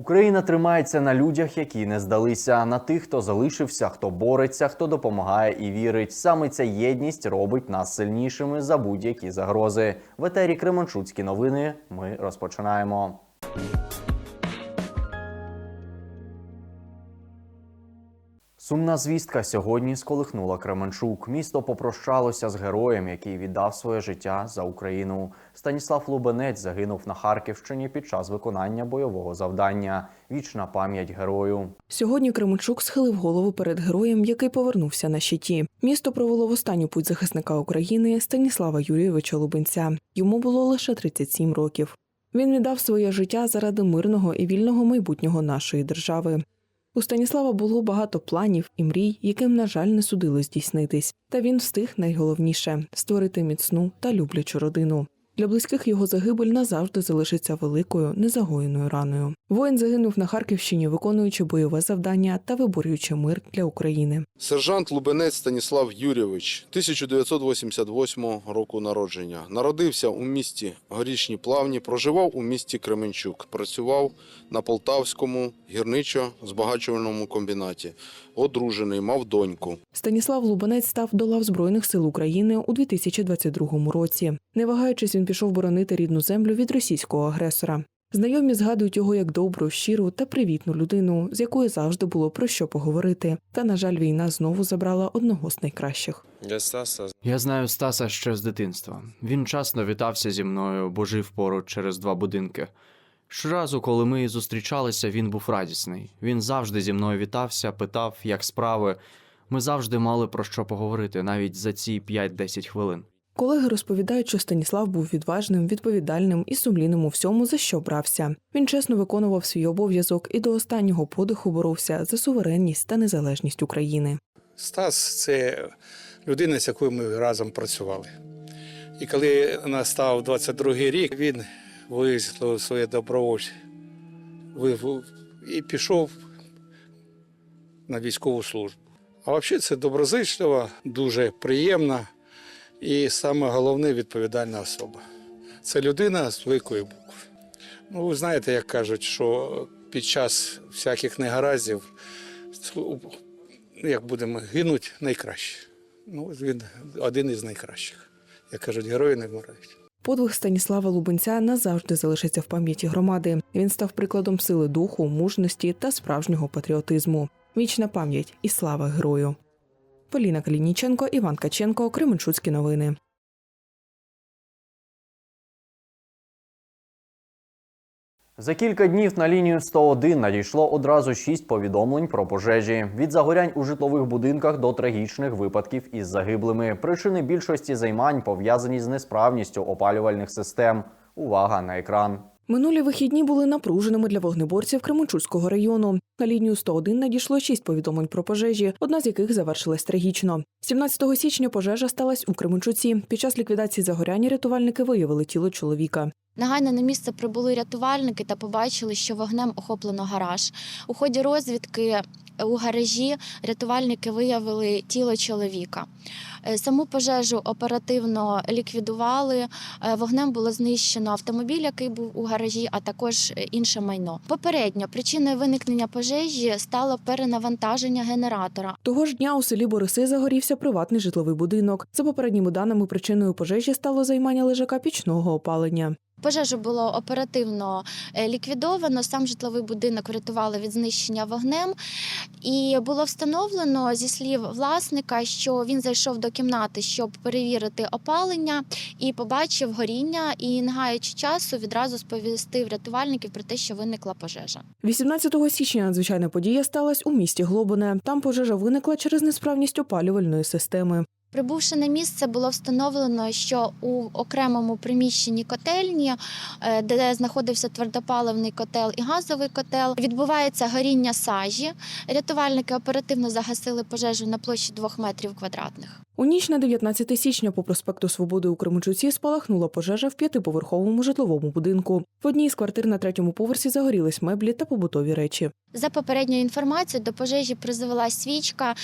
Україна тримається на людях, які не здалися, на тих, хто залишився, хто бореться, хто допомагає і вірить. Саме ця єдність робить нас сильнішими за будь-які загрози. В етері Кременчуцькі новини. Ми розпочинаємо. Сумна звістка сьогодні сколихнула Кременчук. Місто попрощалося з героєм, який віддав своє життя за Україну. Станіслав Лубенець загинув на Харківщині під час виконання бойового завдання. Вічна пам'ять герою. Сьогодні Кременчук схилив голову перед героєм, який повернувся на щиті. Місто провело в останню путь захисника України Станіслава Юрійовича Лубенця. Йому було лише 37 років. Він віддав своє життя заради мирного і вільного майбутнього нашої держави. У Станіслава було багато планів і мрій, яким, на жаль, не судило здійснитись. Та він встиг найголовніше створити міцну та люблячу родину. Для близьких його загибель назавжди залишиться великою незагоєною раною. Воїн загинув на Харківщині, виконуючи бойове завдання та виборюючи мир для України. Сержант Лубенець Станіслав Юрійович, 1988 року народження. Народився у місті Горішні Плавні, проживав у місті Кременчук, працював на Полтавському гірничо-збагачувальному комбінаті. Одружений, мав доньку. Станіслав Лубанець став до лав Збройних сил України у 2022 році. Не вагаючись, він пішов боронити рідну землю від російського агресора. Знайомі згадують його як добру, щиру та привітну людину, з якою завжди було про що поговорити. Та, на жаль, війна знову забрала одного з найкращих. Я Стаса Я знаю Стаса ще з дитинства. Він часто вітався зі мною, бо жив поруч через два будинки. Щоразу, коли ми зустрічалися, він був радісний. Він завжди зі мною вітався, питав, як справи. Ми завжди мали про що поговорити, навіть за ці 5-10 хвилин. Колеги розповідають, що Станіслав був відважним, відповідальним і сумлінним у всьому, за що брався. Він чесно виконував свій обов'язок і до останнього подиху боровся за суверенність та незалежність України. Стас це людина, з якою ми разом працювали. І коли настав 22-й рік, він висловив своє добровольче і пішов на військову службу. А взагалі це доброзичлива, дуже приємна і саме головне відповідальна особа. Це людина з великої букви. Ну, ви знаєте, як кажуть, що під час всяких негараздів як будемо гинуть найкраще. Ну, він один із найкращих. Як кажуть, герої не вмирають. Подвиг Станіслава Лубенця назавжди залишиться в пам'яті громади. Він став прикладом сили духу, мужності та справжнього патріотизму. Вічна пам'ять і слава герою. Поліна Калініченко, Іван Каченко, Кременчуцькі новини. За кілька днів на лінію 101 надійшло одразу шість повідомлень про пожежі від загорянь у житлових будинках до трагічних випадків із загиблими. Причини більшості займань пов'язані з несправністю опалювальних систем. Увага на екран. Минулі вихідні були напруженими для вогнеборців Кременчуцького району. На лінію 101 надійшло шість повідомлень про пожежі, одна з яких завершилась трагічно. 17 січня пожежа сталася у Кременчуці. Під час ліквідації загоряння рятувальники виявили тіло чоловіка. Негайно на місце прибули рятувальники та побачили, що вогнем охоплено гараж. У ході розвідки у гаражі рятувальники виявили тіло чоловіка. Е, Саму пожежу оперативно ліквідували. Е, Вогнем було знищено автомобіль, який був у гаражі, а також е, інше майно. Попередньо причиною виникнення пожежі стало перенавантаження генератора. Того ж дня у селі Бориси загорівся приватний житловий будинок. За попередніми даними, причиною пожежі стало займання лежака пічного опалення. Пожежу було оперативно е, ліквідовано. Сам житловий будинок врятували від знищення вогнем. І було встановлено зі слів власника, що він зайшов до кімнати, щоб перевірити опалення, і побачив горіння. І, не гаючи часу, відразу сповістив рятувальників про те, що виникла пожежа. 18 січня надзвичайна подія сталася у місті Глобине. Там пожежа виникла через несправність опалювальної системи. Прибувши на місце, було встановлено, що у окремому приміщенні котельні, е, де знаходився твердопаливний котел і газовий котел, відбувається горіння сажі. Рятувальники оперативно загасили пожежу на площі 2 метрів квадратних. У ніч на 19 січня по проспекту Свободи у Кременчуці спалахнула пожежа в п'ятиповерховому житловому будинку. В одній з квартир на третьому поверсі загорілись меблі та побутові речі. За попередньою інформацією, до пожежі призвела свічка,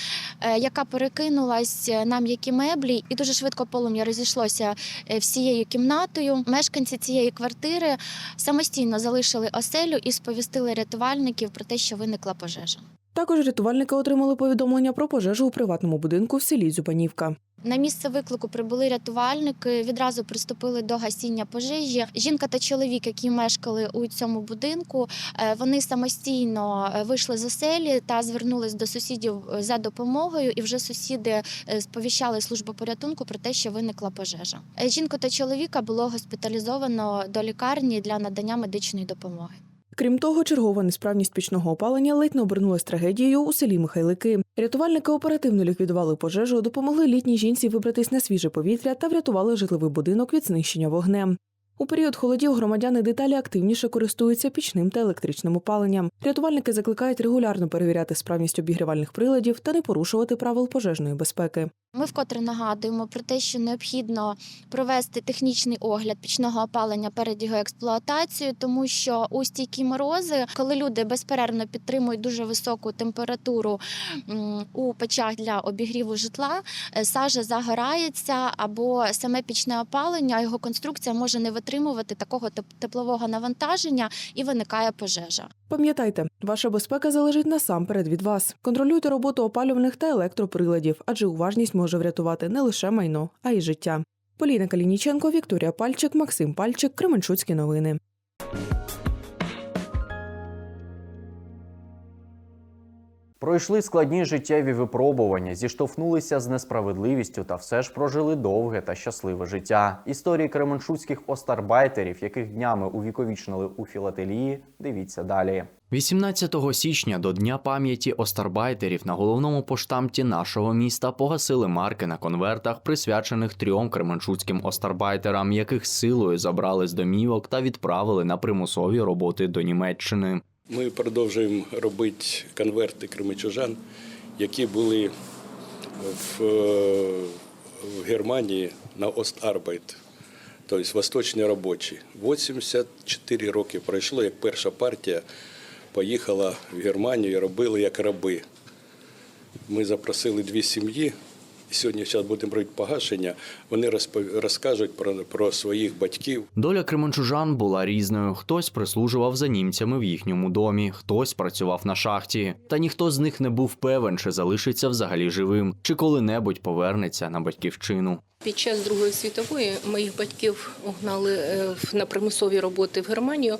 е, яка перекинулась на м'які деякі меблі, і дуже швидко полум'я розійшлося е, всією кімнатою. Мешканці цієї квартири самостійно залишили оселю і сповістили рятувальників про те, що виникла пожежа. Також рятувальники отримали повідомлення про пожежу у приватному будинку в селі Дзюбанівка. На місце виклику прибули рятувальники, відразу приступили до гасіння пожежі. Жінка та чоловік, які мешкали у цьому будинку, е, вони самостійно е, вийшли з оселі та звернулись до сусідів е, за допомогою. І вже сусіди сповіщали службу порятунку про те, що виникла пожежа. Жінку та чоловіка було госпіталізовано до лікарні для надання медичної допомоги. Крім того, чергова несправність пічного опалення ледь не обернулась трагедією у селі Михайлики. Рятувальники оперативно ліквідували пожежу, допомогли літній жінці вибратись на свіже повітря та врятували житловий будинок від знищення вогнем. У період холодів громадяни деталі активніше користуються пічним та електричним опаленням. Рятувальники закликають регулярно перевіряти справність обігрівальних приладів та не порушувати правил пожежної безпеки. Ми вкотре нагадуємо про те, що необхідно провести технічний огляд пічного опалення перед його експлуатацією, тому що у стійкі морози, коли люди безперервно підтримують дуже високу температуру у печах для обігріву житла, е, сажа загорається або саме пічне опалення, його конструкція може не витримувати такого теплового навантаження і виникає пожежа. Пам'ятайте, ваша безпека залежить насамперед від вас. Контролюйте роботу опалювальних та електроприладів, адже уважність може врятувати не лише майно, а й життя. Поліна Калініченко, Вікторія Пальчик, Максим Пальчик, Кременчуцькі новини. Пройшли складні життєві випробування, зіштовхнулися з несправедливістю та все ж прожили довге та щасливе життя. Історії кременчуцьких остарбайтерів, яких днями увіковічнили у філателії, дивіться далі. 18 січня до Дня пам'яті остарбайтерів на головному поштамті нашого міста погасили марки на конвертах, присвячених трьом кременчуцьким остарбайтерам, яких силою забрали з домівок та відправили на примусові роботи до Німеччини. Ми продовжуємо робити конверти кримичужан, які були в, е, в Германії на Остарбайт, тобто восточні робочі. 84 роки пройшло, як перша партія поїхала в Германію і робили як раби. Ми запросили дві сім'ї. Сьогодні зараз будемо робити погашення. Вони розкажуть про, про своїх батьків, Доля кременчужан була різною. Хтось прислужував за німцями в їхньому домі, хтось працював на шахті. Та ніхто з них не був певен, чи залишиться взагалі живим, чи коли-небудь повернеться на батьківщину. Під час Другої світової моїх батьків угнали е, в- на примусові роботи в Германію.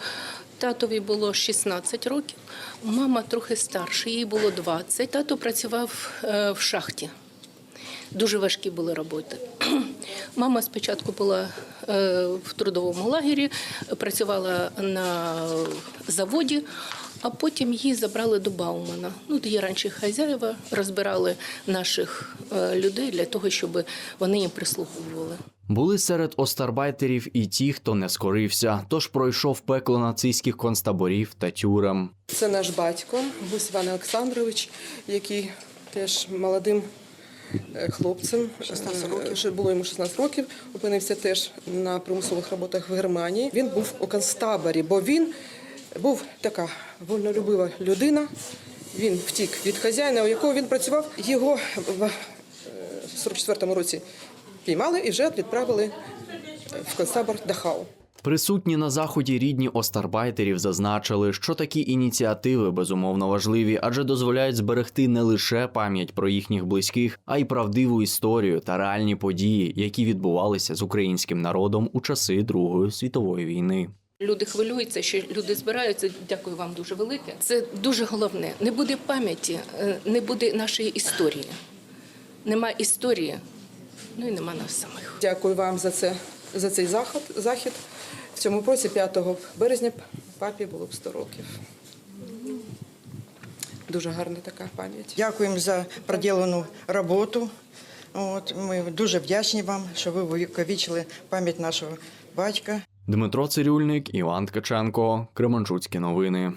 Татові було 16 років, мама трохи старша, їй було 20. Тато працював е, в шахті. Дуже важкі були роботи. Мама спочатку була е, в трудовому лагері, працювала на заводі, а потім її забрали до Баумана. Ну, де є раніше хазяїва, розбирали наших е, людей для того, щоб вони їм прислуговували. Були серед остарбайтерів і ті, хто не скорився, тож пройшов пекло нацистських концтаборів та тюрем. Це наш батько Гусь Іван Олександрович, який теж молодим хлопцем, 16 років. було йому 16 років, опинився теж на примусових роботах в Германії. Він був у концтаборі, бо він був така вольнолюбива людина. Він втік від хазяїна, у якого він працював. Його в е, 44-му році піймали і вже відправили в концтабор Дахау. Присутні на заході рідні остарбайтерів зазначили, що такі ініціативи безумовно важливі, адже дозволяють зберегти не лише пам'ять про їхніх близьких, а й правдиву історію та реальні події, які відбувалися з українським народом у часи Другої світової війни. Люди хвилюються, що люди збираються. Дякую вам дуже велике. Це дуже головне. Не буде пам'яті, е, не буде нашої історії. Нема історії, ну і нема нас самих. Дякую вам за це за цей захід. захід. В цьому році, 5 березня, папі було б 100 років. Дуже гарна така пам'ять. Дякуємо за проділену роботу. От, ми дуже вдячні вам, що ви увіковічили пам'ять нашого батька. Дмитро Цирюльник, Іван Ткаченко, Кременчуцькі новини.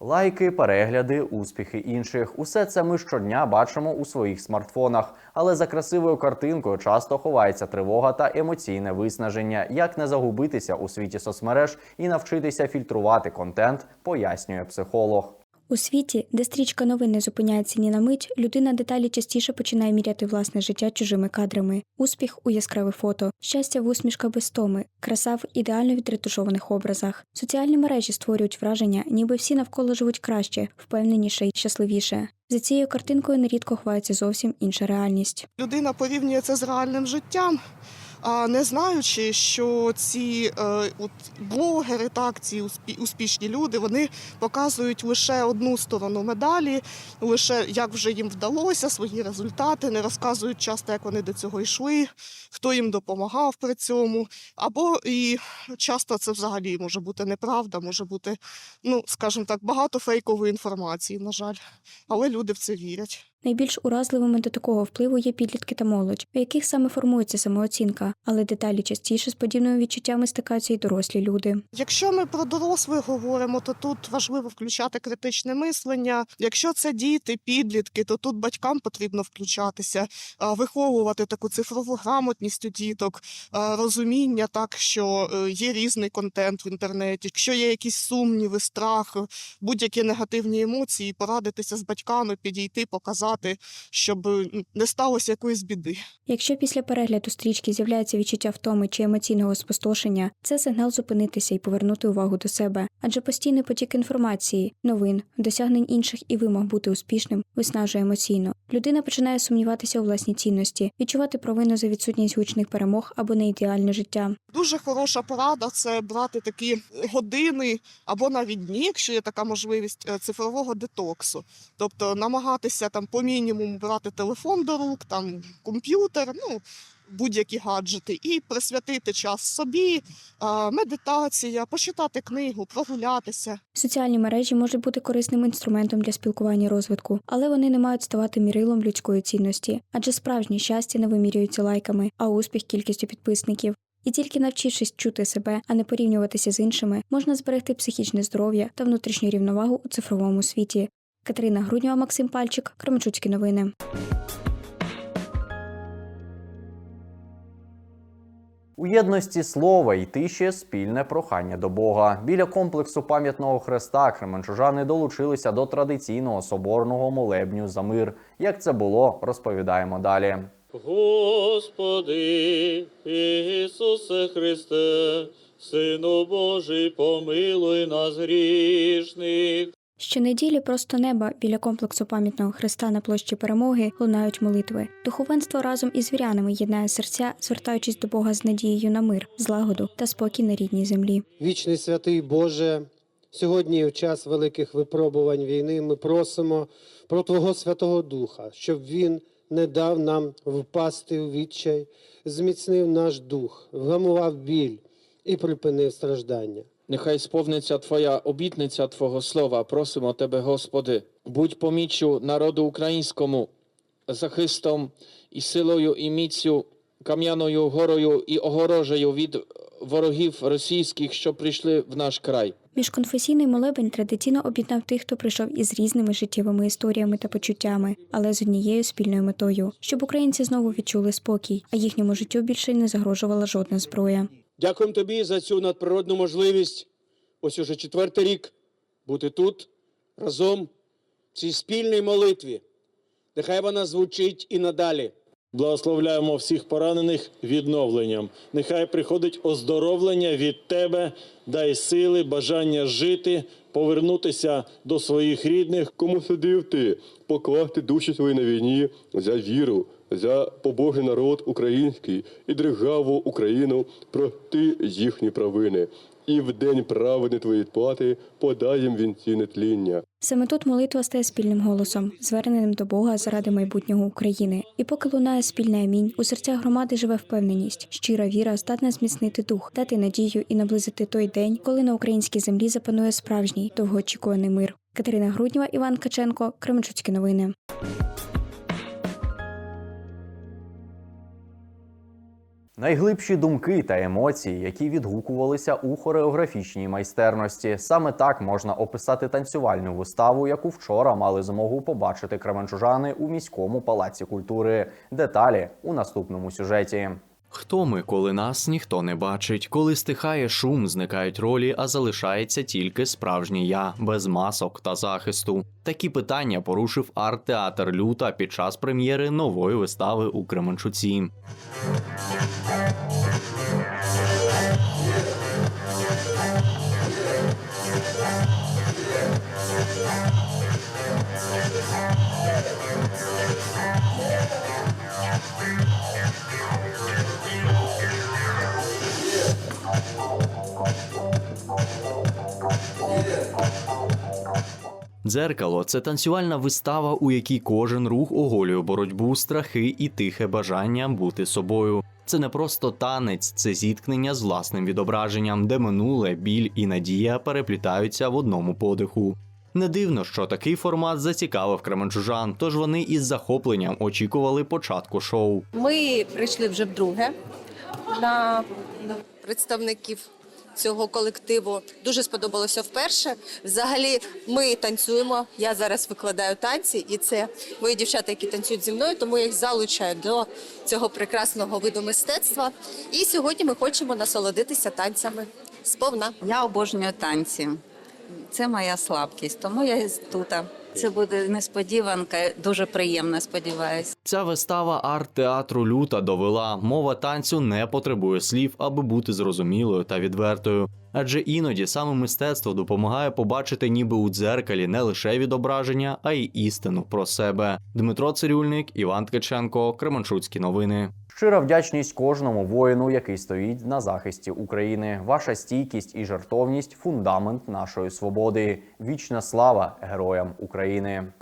Лайки, перегляди, успіхи інших усе це ми щодня бачимо у своїх смартфонах. Але за красивою картинкою часто ховається тривога та емоційне виснаження. Як не загубитися у світі соцмереж і навчитися фільтрувати контент, пояснює психолог. У світі, де стрічка новин не зупиняється ні на мить, людина деталі частіше починає міряти власне життя чужими кадрами. Успіх у яскравих фото, щастя в усмішках без томи, краса в ідеально відретушованих образах. Соціальні мережі створюють враження, ніби всі навколо живуть краще, впевненіше й щасливіше. За цією картинкою нерідко ховається зовсім інша реальність. Людина порівнює це з реальним життям, не знаючи, що ці е, от блогери, так, ці успішні люди, вони показують лише одну сторону медалі, лише як вже їм вдалося, свої результати, не розказують часто, як вони до цього йшли, хто їм допомагав при цьому. Або і часто це взагалі може бути неправда, може бути, ну скажімо так, багато фейкової інформації, на жаль. Але люди в це вірять. Найбільш уразливими до такого впливу є підлітки та молодь, у яких саме формується самооцінка, але деталі частіше з подібними відчуттями стикаються й дорослі люди. Якщо ми про дорослих говоримо, то тут важливо включати критичне мислення. Якщо це діти, підлітки, то тут батькам потрібно включатися, виховувати таку цифрову грамотність у діток, розуміння, так що е, є різний контент в інтернеті. Якщо є якісь сумніви, страх, будь-які негативні емоції, порадитися з батьками, підійти, показати, щоб не сталося якоїсь біди. Якщо після перегляду стрічки з'являється відчуття втоми чи емоційного спустошення, це сигнал зупинитися і повернути увагу до себе, адже постійний потік інформації, новин, досягнень інших і вимог бути успішним виснажує емоційно. Людина починає сумніватися у власній цінності, відчувати провину за відсутність гучних перемог або неідеальне життя. Дуже хороша порада це брати такі години або навіть дні, якщо є така можливість е, цифрового детоксу. Тобто намагатися там по мінімуму брати телефон до рук, там комп'ютер, ну будь-які гаджети, і присвятити час собі, медитація, почитати книгу, прогулятися. Соціальні мережі можуть бути корисним інструментом для спілкування і розвитку, але вони не мають ставати мірилом людської цінності, адже справжнє щастя не вимірюється лайками, а успіх кількістю підписників. І тільки навчившись чути себе, а не порівнюватися з іншими, можна зберегти психічне здоров'я та внутрішню рівновагу у цифровому світі. Катерина Груднєва, Максим Пальчик, Кременчуцькі новини. У єдності слова й тиші спільне прохання до Бога. Біля комплексу пам'ятного хреста кременчужани долучилися до традиційного соборного молебню за мир. Як це було, розповідаємо далі. Господи Ісусе Христе, Сину Божий, помилуй нас грішних. Щонеділі просто неба біля комплексу пам'ятного хреста на площі перемоги лунають молитви. Духовенство разом із вірянами єднає серця, звертаючись до Бога з надією на мир, злагоду та спокій на рідній землі. Вічний святий Боже, сьогодні в час великих випробувань війни ми просимо про Твого Святого Духа, щоб Він не дав нам впасти у відчай, зміцнив наш дух, вгамував біль і припинив страждання. Нехай сповниться Твоя обітниця Твого слова. Просимо Тебе, Господи, будь поміччю народу українському, захистом і силою і міцю, кам'яною горою і огорожею від ворогів російських, що прийшли в наш край. Міжконфесійний молебень традиційно об'єднав тих, хто прийшов із різними життєвими історіями та почуттями, але з однією спільною метою, щоб українці знову відчули спокій, а їхньому життю більше не загрожувала жодна зброя. Дякуємо тобі за цю надприродну можливість. Ось уже четвертий рік бути тут разом в цій спільній молитві. Нехай вона звучить і надалі. Благословляємо всіх поранених відновленням. Нехай приходить оздоровлення від тебе, дай сили, бажання жити, повернутися до своїх рідних. Кому судив ти покласти душі свої на війні за віру, за побожий народ український і державу Україну, прости їхні провини. І в день праведної твоєї плати подай їм вінці нетління. Саме тут молитва стає спільним голосом, зверненим до Бога заради майбутнього України. І поки лунає спільне амінь, у серцях громади живе впевненість, щира віра здатна зміцнити дух, дати надію і наблизити той день, коли на українській землі запанує справжній довгоочікуваний мир. Катерина Груднєва, Іван Каченко, Кременчуцькі новини. Найглибші думки та емоції, які відгукувалися у хореографічній майстерності. Саме так можна описати танцювальну виставу, яку вчора мали змогу побачити кременчужани у міському палаці культури. Деталі у наступному сюжеті. Хто ми, коли нас ніхто не бачить, коли стихає шум, зникають ролі, а залишається тільки справжнє я, без масок та захисту. Такі питання порушив арт-театр Люта під час прем'єри нової вистави у Кременчуці. Дзеркало це танцювальна вистава, у якій кожен рух оголює боротьбу, страхи і тихе бажання бути собою. Це не просто танець, це зіткнення з власним відображенням, де минуле, біль і надія переплітаються в одному подиху. Не дивно, що такий формат зацікавив кременчужан, тож вони із захопленням очікували початку шоу. Ми прийшли вже вдруге на представників цього колективу. Дуже сподобалося вперше. Взагалі, ми танцюємо. Я зараз викладаю танці, і це мої дівчата, які танцюють зі мною, тому я їх залучаю до цього прекрасного виду мистецтва. І сьогодні ми хочемо насолодитися танцями сповна. Я обожнюю танці. Це моя слабкість, тому я тут. Це буде несподіванка, дуже приємно, сподіваюся. Ця вистава арт-театру Люта довела, мова танцю не потребує слів, аби бути зрозумілою та відвертою. Адже іноді саме мистецтво допомагає побачити ніби у дзеркалі не лише відображення, а й істину про себе. Дмитро Цирюльник, Іван Ткаченко, Кременчуцькі новини. Щира вдячність кожному воїну, який стоїть на захисті України. Ваша стійкість і жертовність фундамент нашої свободи. Вічна слава героям України.